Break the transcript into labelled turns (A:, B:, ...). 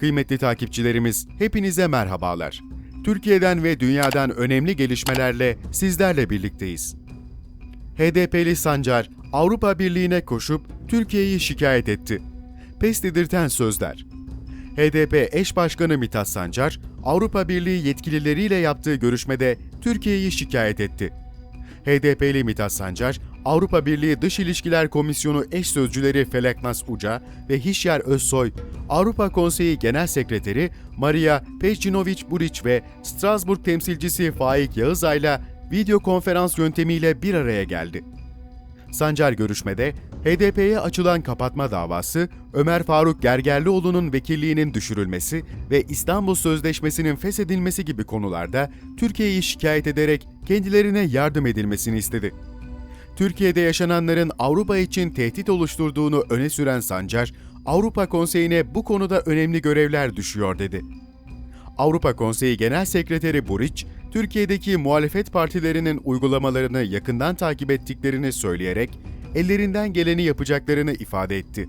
A: Kıymetli takipçilerimiz, hepinize merhabalar. Türkiye'den ve dünyadan önemli gelişmelerle sizlerle birlikteyiz. HDP'li Sancar, Avrupa Birliği'ne koşup Türkiye'yi şikayet etti. Pes dedirten sözler. HDP eş başkanı Mithat Sancar, Avrupa Birliği yetkilileriyle yaptığı görüşmede Türkiye'yi şikayet etti. HDP'li Mithat Sancar, Avrupa Birliği Dış İlişkiler Komisyonu eş sözcüleri Feleknas Uca ve Hişyer Özsoy, Avrupa Konseyi Genel Sekreteri Maria Pejcinovic Buric ve Strasbourg temsilcisi Faik Yağızay'la video konferans yöntemiyle bir araya geldi. Sancar görüşmede HDP'ye açılan kapatma davası, Ömer Faruk Gergerlioğlu'nun vekilliğinin düşürülmesi ve İstanbul Sözleşmesi'nin feshedilmesi gibi konularda Türkiye'yi şikayet ederek kendilerine yardım edilmesini istedi. Türkiye'de yaşananların Avrupa için tehdit oluşturduğunu öne süren Sancar, Avrupa Konseyi'ne bu konuda önemli görevler düşüyor dedi. Avrupa Konseyi Genel Sekreteri Buric, Türkiye'deki muhalefet partilerinin uygulamalarını yakından takip ettiklerini söyleyerek ellerinden geleni yapacaklarını ifade etti.